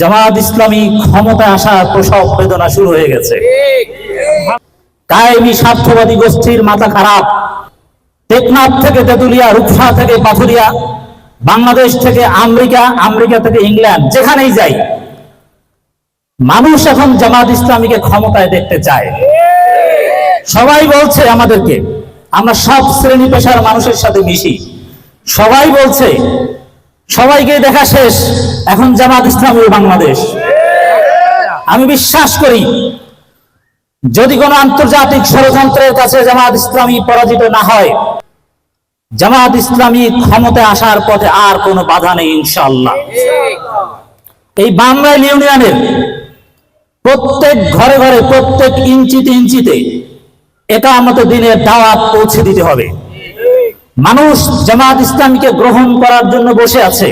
জামাত ইসলামী ক্ষমতায় আসার প্রসব বেদনা শুরু হয়ে গেছে। কায়েমি স্বার্থবাদী গোষ্ঠীর মাথা খারাপ। টেকনাফ থেকে তেতুলিয়া, রূপসা থেকে পাথুরিয়া, বাংলাদেশ থেকে আমেরিকা আমেরিকা থেকে ইংল্যান্ড, যেখানেই যাই। মানুষ এখন জামাত ইসলামীকে ক্ষমতায় দেখতে চায়। সবাই বলছে আমাদেরকে, আমরা সব শ্রেণি পেশার মানুষের সাথে মিশি। সবাই বলছে সবাইকে দেখা শেষ। এখন জামাত ইসলামী বাংলাদেশ। আমি বিশ্বাস করি, যদি কোনো আন্তর্জাতিক ষড়যন্ত্রের কাছে জামাত ইসলামী পরাজিত না হয়, জামাত ইসলামী ক্ষমতায় আসার পথে আর কোনো বাধা নেই ইনশাল্লাহ এই বাংলাইল ইউনিয়নের প্রত্যেক ঘরে ঘরে, প্রত্যেক ইঞ্চিতে ইঞ্চিতে এটা আমাদের দিনের দাওয়াত পৌঁছে দিতে হবে। মানুষ জামাত ইসলামীকে গ্রহণ করার জন্য বসে আছে।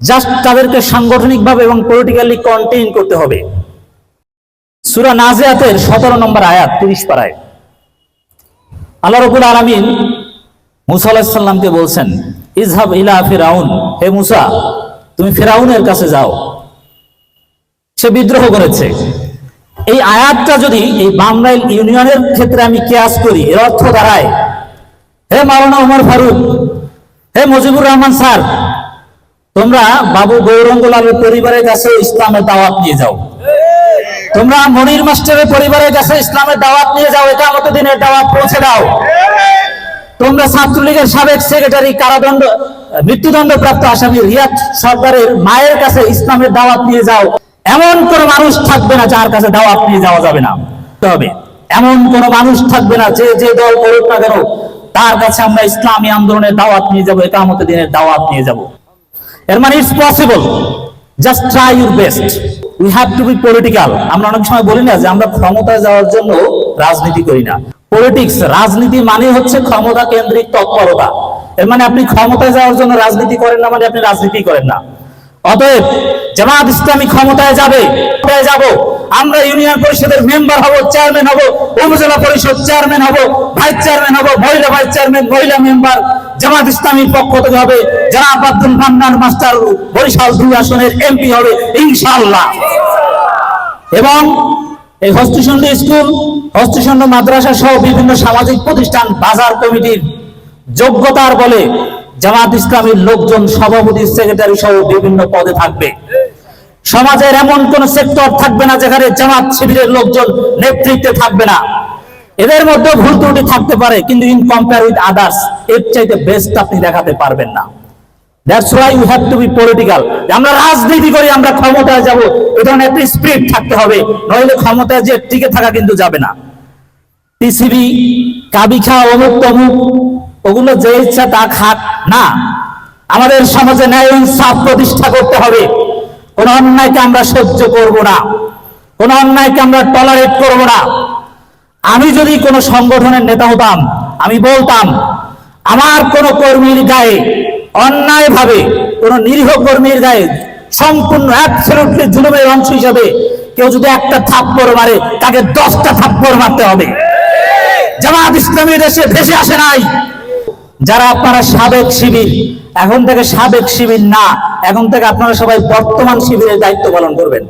জাস্ট তাদেরকে সাংগঠনিকভাবে এবং পলিটিক্যালি কন্টেইন করতে হবে। সুরা নাজিয়াতের সতেরো নম্বর আয়াত, তিরিশ পাড়ায় আল্লাহ রবুল আলমিন মুসা বলছেন ইজহাব ইলা ফিরাউন। হে মুসা, তুমি ফেরাউনের কাছে যাও। সে বিদ্রোহ করেছে। এই আয়াতটা যদি এই বামরাইল ইউনিয়নের ক্ষেত্রে আমি কেয়াস করি, এর অর্থ দাঁড়ায় হে মাওলানা উমর ফারুক, হে মুজিবুর রহমান স্যার, তোমরা বাবু গৌরঙ্গ লালের পরিবারের কাছে ইসলামের দাওয়াত নিয়ে যাও। তোমরা মনির মাস্টারের পরিবারের কাছে ইসলামের দাওয়াত নিয়ে যাও এটা আমাদের দিনের দাওয়াত পৌঁছে দাও। তোমরা ছাত্রলীগের সাবেক সেক্রেটারি কারাদণ্ড মৃত্যুদণ্ড প্রাপ্ত আসামি রিয়াদ সরকারের মায়ের কাছে ইসলামের দাওয়াত নিয়ে যাও। এমন কোন মানুষ থাকবে না যার কাছে দাওয়াত নিয়ে যাওয়া যাবে না। তবে এমন কোন মানুষ থাকবে না, যে যে দল করুক না কেন, তার কাছে আমরা ইসলামী আন্দোলনের দাওয়াত নিয়ে যাব, একামতের দিনের দাওয়াত নিয়ে যাব। এর মানে it's possible just try your best we have to be political আমরা অনেক সময় বলি না যে, আমরা ক্ষমতায় যাওয়ার জন্য রাজনীতি করি না। পলিটিক্স রাজনীতি মানে হচ্ছে ক্ষমতা কেন্দ্রিক তৎপরতা। এর মানে আপনি ক্ষমতায় যাওয়ার জন্য রাজনীতি করেন না মানে আপনি রাজনীতি করেন না। অতএব জামাত ইসলামী ক্ষমতায় যাবে যাব। আমরা ইউনিয়ন পরিষদের মেম্বার হব, চেয়ারম্যান হব, উপজেলা পরিষদ চেয়ারম্যান হব, ভাইস চেয়ারম্যান হব, মহিলা ভাইস চেয়ারম্যান, মহিলা মেম্বার, জামাত ইসলামীর পক্ষ থেকে হবে জনাব আব্দুল মান্নান মাস্টার বরিশাল দুই আসনের এমপি হবে, ইনশাআল্লাহ। এবং এই হস্তিসন্ধি স্কুল হস্তিসন্ধ মাদ্রাসা সহ বিভিন্ন সামাজিক প্রতিষ্ঠান, বাজার কমিটির যোগ্যতার বলে জামাত ইসলামীর লোকজন সভাপতি, সেক্রেটারি সহ বিভিন্ন পদে থাকবে। সমাজের এমন কোন সেক্টর থাকবে না যেখানে জামাত শিবিরের লোকজন নেতৃত্বে থাকবে না। এদের মধ্যে ভুল ত্রুটি থাকতে পারে, কিন্তু ইন কম্পেয়ার উইথ আদার্স এর চাইতে বেস্ট আপনি দেখাতে পারবেন না। You have to be political আমরা করি, আমরা ক্ষমতায় যাব একটা থাকতে হবে, নইলে ক্ষমতায় যে থাকা কিন্তু যাবে না। পিসিবি অমুক তমুক, ওগুলো যে ইচ্ছা না। আমাদের সমাজে ন্যায় ইনসাফ প্রতিষ্ঠা করতে হবে। কোন অন্যায়কে আমরা সহ্য করব না, কোন অন্যায়কে আমরা টলারেট করব না। আমি যদি কোনো সংগঠনের নেতা হতাম, আমি বলতাম, আমার কোন কর্মীর গায়ে অন্যায় ভাবে কোন নিরীহ কর্মীর গায়ে সম্পূর্ণ অ্যাবসলিউটলি জুলুমের অংশ হিসাবে কেউ যদি একটা থাপ্পড় মারে, তাকে দশটা থাপ্পড় মারতে হবে। জামাত ইসলামী দেশে ভেসে আসে নাই। যারা আপনারা সাবেক শিবির, এখন থেকে সাবেক শিবির না এখন থেকে আপনারা সবাই বর্তমান শিবিরের দায়িত্ব পালন করবেন।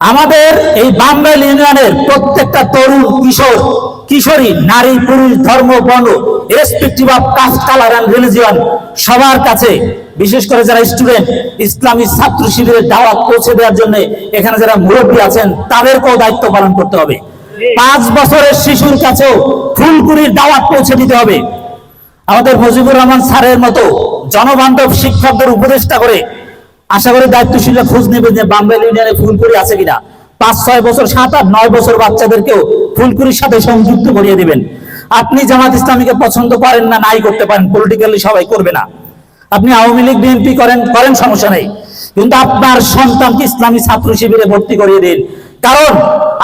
আমাদের এই বামবেল ইউনিয়নের প্রত্যেকটা তরুণ কিশোর কিশোরী নারী পুরুষ ধর্ম বর্ণ respective of caste colour and religion সবার কাছে বিশেষ করে যারা স্টুডেন্ট ইসলামী ছাত্র শিবিরের দাওয়াত পৌঁছে দেওয়ার জন্য এখানে যারা মুরব্বী আছেন তাদেরকেও দায়িত্ব পালন করতে হবে। পাঁচ বছরের শিশুর কাছেও ফুলকুড়ির দাওয়াত পৌঁছে দিতে হবে। আমাদের মুজিবুর রহমান স্যারের মতো জনবান্ধব শিক্ষকদের উপদেষ্টা করে আশা করি দায়িত্বশীলরা খোঁজ নেবে যে বাম্বেল ইউনিয়নে ফুলকুড়ি আছে কিনা। পাঁচ, ছয় বছর, সাত, আট, নয় বছর বাচ্চাদেরকেও ফুলকুড়ির সাথে সংযুক্ত করিয়ে দিবেন। আপনি জামাত ইসলামীকে পছন্দ করেন না, নাই করতে পারেন পলিটিক্যালি সবাই করবে না। আপনি আওয়ামী লীগ বিএনপি করেন করেন, সমস্যা নেই। কিন্তু আপনার সন্তানকে ইসলামী ছাত্র শিবিরে ভর্তি করিয়ে দিন। কারণ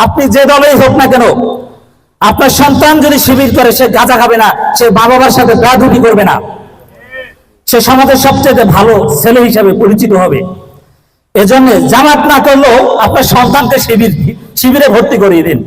আপনি যে দলেই হোক না কেন, আপনার সন্তান যদি শিবির করে, সে গাঁজা খাবে না, সে মা বাবার সাথে বেয়াদবি করবে না। সে সমাজের সবচেয়ে ভালো ছেলে হিসাবে পরিচিত হবে। এজন্য জামাত না করলেও আপনার সন্তানকে শিবির শিবিরে ভর্তি করিয়ে দিন।